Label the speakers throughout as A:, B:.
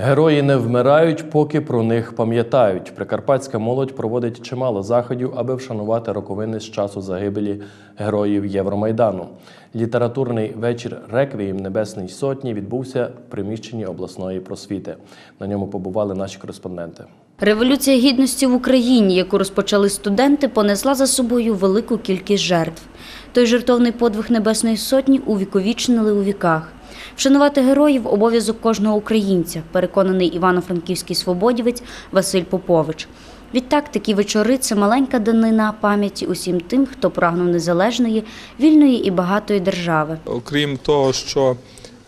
A: Герої не вмирають, поки про них пам'ятають. Прикарпатська молодь проводить чимало заходів, аби вшанувати роковини з часу загибелі героїв Євромайдану. Літературний вечір Реквієм Небесної Сотні відбувся в приміщенні обласної просвіти. На ньому побували наші кореспонденти.
B: Революція гідності в Україні, яку розпочали студенти, понесла за собою велику кількість жертв. Той жертовний подвиг Небесної Сотні увіковічнили у віках. Вшанувати героїв – обов'язок кожного українця, переконаний івано-франківський свободівець Василь Попович. Відтак, такі вечори – це маленька данина пам'яті усім тим, хто прагнув незалежної, вільної і багатої держави.
C: Окрім того, що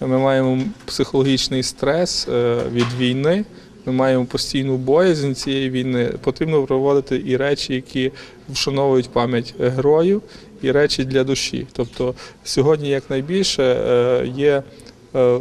C: ми маємо психологічний стрес е, від війни, ми маємо постійну боязнь цієї війни, потрібно проводити і речі, які вшановують пам'ять героїв, і речі для душі. Тобто сьогодні якнайбільше е, є е,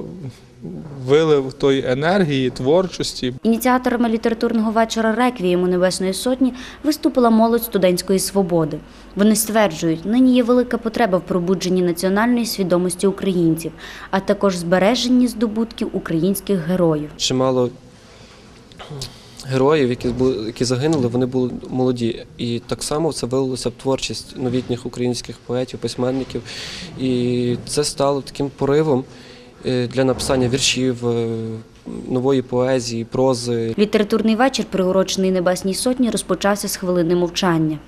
C: вилив тої енергії, творчості,
B: Ініціаторами літературного вечора «Реквієму Небесної Сотні виступила молодь студентської свободи. Вони стверджують, нині є велика потреба в пробудженні національної свідомості українців, а також збереженні здобутків українських героїв.
D: чимало героїв, які були, які загинули, вони були молоді. І так само це вилилося в творчість новітніх українських поетів, письменників. І це стало таким поривом е, для написання віршів, е, нової поезії, прози.
B: Літературний вечір, приурочений Небесній Сотні, розпочався з хвилини мовчання.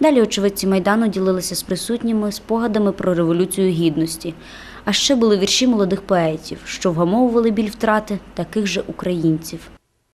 B: Далі очевидці Майдану ділилися з присутніми спогадами про Революцію Гідності. А ще були вірші молодих поетів, що вгамовували біль втрати таких же українців.